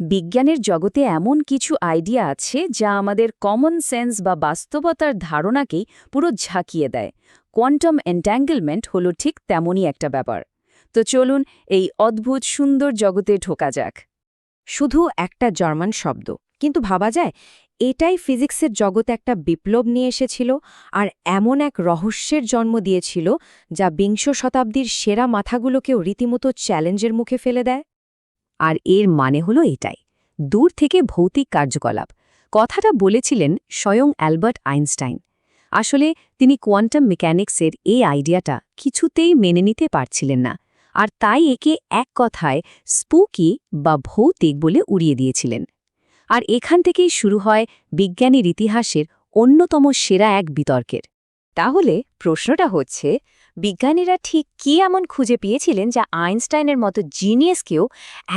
বিজ্ঞানের জগতে এমন কিছু আইডিয়া আছে যা আমাদের কমন সেন্স বা বাস্তবতার ধারণাকেই পুরো ঝাঁকিয়ে দেয়। কোয়ান্টাম এন্ট্যাঙ্গেলমেন্ট হলো ঠিক তেমনই একটা ব্যাপার। তো চলুন এই অদ্ভুত সুন্দর জগতে ঢোকা যাক। শুধু একটা জার্মান শব্দ, কিন্তু ভাবা যায় এটাই ফিজিক্সের জগতে একটা বিপ্লব নিয়ে এসেছিল আর এমন এক রহস্যের জন্ম দিয়েছিল যা বিংশ শতাব্দীর সেরা মাথাগুলোকেও রীতিমতো চ্যালেঞ্জের মুখে ফেলে দেয়। আর এর মানে হলো এটাই। দূর থেকে ভৌতিক কার্যকলাপ। কথাটা বলেছিলেন স্বয়ং অ্যালবার্ট আইনস্টাইন। আসলে তিনি কোয়ান্টাম মেকানিক্সের এই আইডিয়াটা কিছুতেই মেনে নিতে পারছিলেন না। আর তাই একে এক কথায় স্পুকি বা ভৌতিক বলে উড়িয়ে দিয়েছিলেন। আর এখান থেকেই শুরু হয় বিজ্ঞানীর ইতিহাসের অন্যতম সেরা এক বিতর্কের। তাহলে প্রশ্নটা হচ্ছে বিজ্ঞানীরা ঠিক কি এমন খুঁজে পেয়েছিলেন যা আইনস্টাইনের মতো জিনিয়াসকেও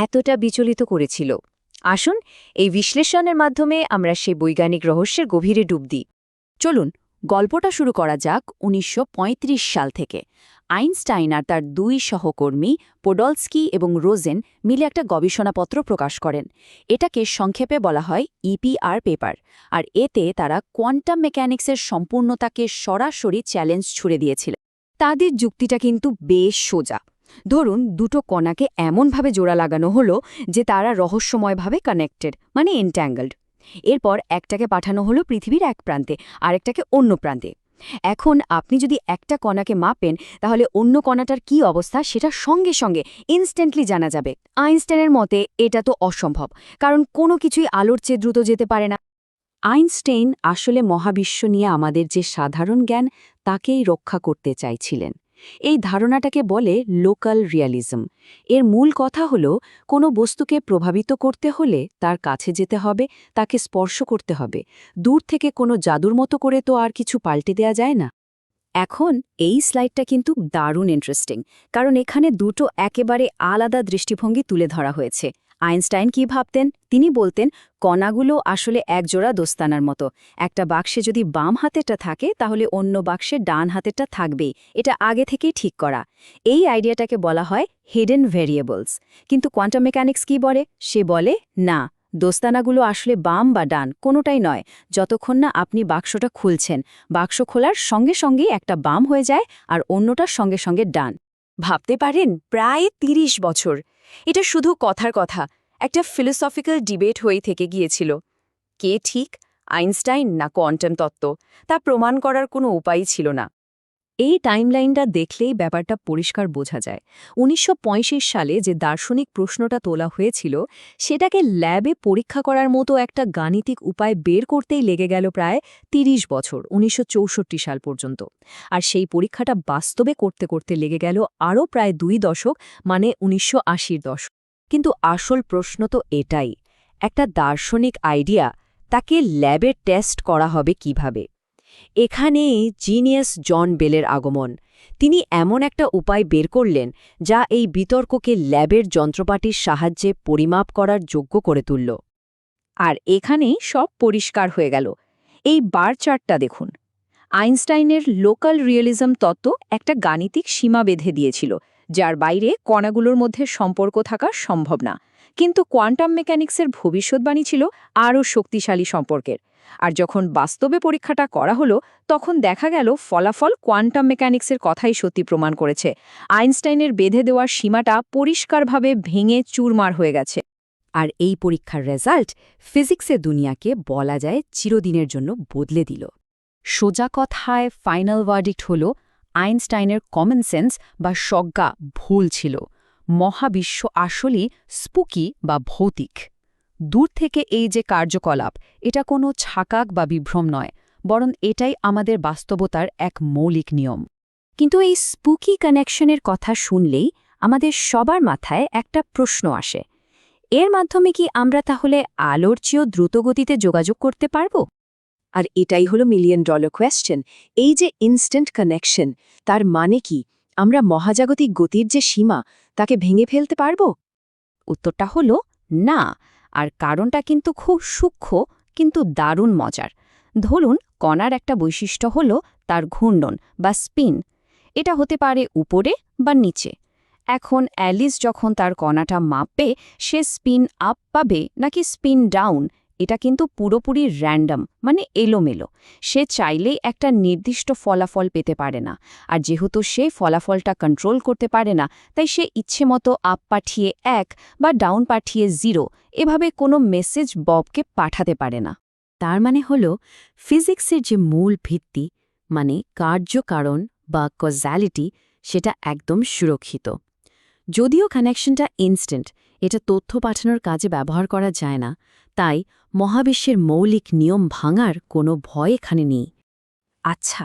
এতটা বিচলিত করেছিল? আসুন এই বিশ্লেষণের মাধ্যমে আমরা সেই বৈজ্ঞানিক রহস্যের গভীরে ডুব দিই। চলুন, গল্পটা শুরু করা যাক উনিশশো পঁয়ত্রিশ সাল থেকে। আইনস্টাইন আর তার দুই সহকর্মী পোডলস্কি এবং রোজেন মিলে একটা গবেষণাপত্র প্রকাশ করেন। এটাকে সংক্ষেপে বলা হয় ইপিআর পেপার, আর এতে তারা কোয়ান্টাম মেকানিক্সের সম্পূর্ণতাকে সরাসরি চ্যালেঞ্জ ছুড়ে দিয়েছিল। তাদের যুক্তিটা কিন্তু বেশ সোজা। ধরুন, দুটো কণাকে এমনভাবে জোড়া লাগানো হলো যে তারা রহস্যময়ভাবে কানেক্টেড মানে এনট্যাঙ্গলড এরপর একটাকে পাঠানো হলো পৃথিবীর এক প্রান্তে, আরেকটাকে অন্য প্রান্তে। এখন আপনি যদি একটা কণাকে মাপেন, তাহলে অন্য কণাটার কি অবস্থা সেটা সঙ্গে সঙ্গে ইনস্ট্যান্টলি জানা যাবে। আইনস্টাইনের মতে এটা তো অসম্ভব, কারণ কোনো কিছুই আলোর চেয়ে দ্রুত যেতে পারে না। আইনস্টাইন আসলে মহাবিশ্ব নিয়ে আমাদের যে সাধারণ জ্ঞান, তাকেই রক্ষা করতে চাইছিলেন। এই ধারণাটাকে বলে লোকাল রিয়ালিজম। এর মূল কথা হল, কোনো বস্তুকে প্রভাবিত করতে হলে তার কাছে যেতে হবে, তাকে স্পর্শ করতে হবে। দূর থেকে কোনো জাদুর মতো করে তো আর কিছু পাল্টে দেয়া যায় না। এখন এই স্লাইডটা কিন্তু দারুণ ইন্টারেস্টিং কারণ এখানে দুটো একেবারে আলাদা দৃষ্টিভঙ্গি তুলে ধরা হয়েছে। আইনস্টাইন কি ভাবতেন? তিনি বলতেন, কণাগুলো আসলে একজোড়া দোস্তানার মতো। একটা বাক্সে যদি বাম হাতেরটা থাকে, তাহলে অন্য বাক্সে ডান হাতেরটা থাকবেই। এটা আগে থেকেই ঠিক করা। এই আইডিয়াটাকে বলা হয় হিডেন ভেরিয়েবলস। কিন্তু কোয়ান্টাম মেকানিক্স কি বলে? সে বলে, না, দোস্তানাগুলো আসলে বাম বা ডান, কোনোটাই নয়। যতক্ষণ না আপনি বাক্সটা খুলছেন, বাক্স খোলার সঙ্গে সঙ্গেই একটা বাম হয়ে যায় আর অন্যটার সঙ্গে সঙ্গে ডান। ভাবতে পারেন প্রায় ৩০ বছর। এটা শুধু কথার কথা, একটা ফিলোসফিক্যাল ডিবেট হয়ে থেকে গিয়েছিল। কে ঠিক, আইনস্টাইন না কোয়ান্টাম তত্ত্ব, তা প্রমাণ করার কোনো উপায় ছিল না। এই টাইমলাইনটা দেখলেই ব্যাপারটা পরিষ্কার বোঝা যায়। উনিশশো পঁয়ত্রিশ সালে যে দার্শনিক প্রশ্নটা তোলা হয়েছিল, সেটাকে ল্যাবে পরীক্ষা করার মতো একটা গাণিতিক উপায় বের করতেই লেগে গেল প্রায় ৩০ বছর, উনিশশো চৌষট্টি সাল পর্যন্ত। আর সেই পরীক্ষাটা বাস্তবে করতে করতে লেগে গেল আরও প্রায় দুই দশক মানে উনিশশো আশির দশক। কিন্তু আসল প্রশ্ন তো এটাই, একটা দার্শনিক আইডিয়া তাকে ল্যাবে টেস্ট করা হবে কীভাবে? এখানেই জিনিয়াস জন বেলের আগমন। তিনি এমন একটা উপায় বের করলেন, যা এই বিতর্ককে ল্যাবের যন্ত্রপাতির সাহায্যে পরিমাপ করার যোগ্য করে তুলল। আর এখানেই সব পরিষ্কার হয়ে গেল। এই বার চার্টটা দেখুন। আইনস্টাইনের লোকাল রিয়েলিজম তত্ত্ব একটা গাণিতিক সীমা বেঁধে দিয়েছিল। যার বাইরে কণাগুলোর মধ্যে সম্পর্ক থাকা সম্ভব না। কিন্তু কোয়ান্টাম মেকানিক্সের ভবিষ্যৎবাণী ছিল আরও শক্তিশালী সম্পর্কের। আর যখন বাস্তবে পরীক্ষাটা করা হলো, তখন দেখা গেল ফলাফল কোয়ান্টাম মেকানিক্সের কথাই সত্যি প্রমাণ করেছে। আইনস্টাইনের বেঁধে দেওয়ার সীমাটা পরিষ্কারভাবে ভেঙে চুরমার হয়ে গেছে। আর এই পরীক্ষার রেজাল্ট ফিজিক্সের দুনিয়াকে বলা যায় চিরদিনের জন্য বদলে দিল। সোজা কথায় ফাইনাল ভার্ডিক্ট হল আইনস্টাইনের কমন সেন্স বা সজ্ঞা ভুল ছিল। মহাবিশ্ব আসলেই স্পুকি বা ভৌতিক। দূর থেকে এই যে কার্যকলাপ, এটা কোনো ছাকাক বা বিভ্রম নয়, বরং এটাই আমাদের বাস্তবতার এক মৌলিক নিয়ম। কিন্তু এই স্পুকি কানেকশনের কথা শুনলেই আমাদের সবার মাথায় একটা প্রশ্ন আসে। এর মাধ্যমে কি আমরা তাহলে আলোর চেয়েও দ্রুতগতিতে যোগাযোগ করতে পারব? আর এটাই হলো মিলিয়ন ডলার কোয়েশ্চেন এই যে ইনস্ট্যান্ট কানেকশন তার মানে কি? আমরা মহাজাগতিক গতির যে সীমা, তাকে ভেঙে ফেলতে পারব? উত্তরটা হলো না, আর কারণটা কিন্তু খুব সূক্ষ্ম, কিন্তু দারুণ মজার। ধরুন, কণার একটা বৈশিষ্ট্য হল তার ঘূর্ণন বা স্পিন এটা হতে পারে উপরে বা নিচে। এখন অ্যালিস যখন তার কণাটা মাপবে সে স্পিন আপ পাবে নাকি স্পিন ডাউন এটা কিন্তু পুরোপুরি র্যান্ডম মানে এলোমেলো। সে চাইলেই একটা নির্দিষ্ট ফলাফল পেতে পারে না। আর যেহেতু সে ফলাফলটা কন্ট্রোল করতে পারে না, তাই সে ইচ্ছে মতো আপ পাঠিয়ে এক বা ডাউন পাঠিয়ে জিরো এভাবে কোনো মেসেজ ববকে পাঠাতে পারে না। তার মানে হল ফিজিক্সের যে মূল ভিত্তি মানে কার্যকারণ বা কজালিটি সেটা একদম সুরক্ষিত। যদিও কানেকশনটা ইনস্ট্যান্ট, এটা তথ্য পাঠানোর কাজে ব্যবহার করা যায় না, তাই মহাবিশ্বের মৌলিক নিয়ম ভাঙার কোনো ভয় এখানে নেই। আচ্ছা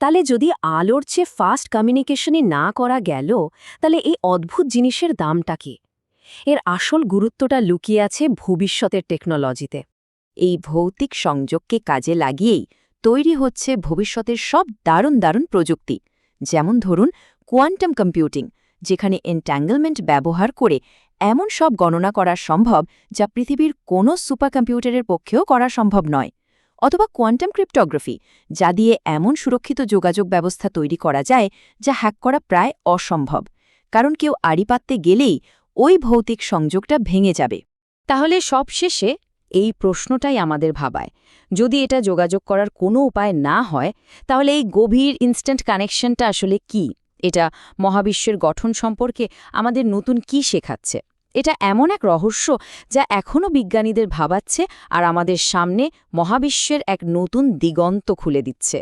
তাহলে যদি আলোর চেয়ে ফাস্ট কমিউনিকেশনই না করা গেল, তাহলে এই অদ্ভুত জিনিসের দামটা কি? এর আসল গুরুত্বটা লুকিয়ে আছে ভবিষ্যতের টেকনোলজিতে এই ভৌতিক সংযোগকে কাজে লাগিয়েই তৈরি হচ্ছে ভবিষ্যতের সব দারুণ দারুণ প্রযুক্তি, যেমন ধরুন কোয়ান্টাম কম্পিউটিং যেখানে এন্ট্যাঙ্গলমেন্ট ব্যবহার করে এমন সব গণনা করা সম্ভব যা পৃথিবীর কোনো সুপার কম্পিউটারের পক্ষেও করা সম্ভব নয়। অথবা কোয়ান্টাম ক্রিপ্টোগ্রাফি যা দিয়ে এমন সুরক্ষিত যোগাযোগ ব্যবস্থা তৈরি করা যায় যা হ্যাক করা প্রায় অসম্ভব, কারণ কেউ আড়ি পাততে গেলেই ওই ভৌতিক সংযোগটা ভেঙে যাবে। তাহলে সবশেষে এই প্রশ্নটাই আমাদের ভাবায়। যদি এটা যোগাযোগ করার কোনো উপায় না হয়, তাহলে এই গভীর ইনস্ট্যান্ট কানেকশনটা আসলে কি? এটা মহাবিশ্বের গঠন সম্পর্কে আমাদের নতুন কি শেখাচ্ছে? এটা এমন এক রহস্য যা এখনও বিজ্ঞানীদের ভাবাচ্ছে আর আমাদের সামনে মহাবিশ্বের এক নতুন দিগন্ত খুলে দিচ্ছে।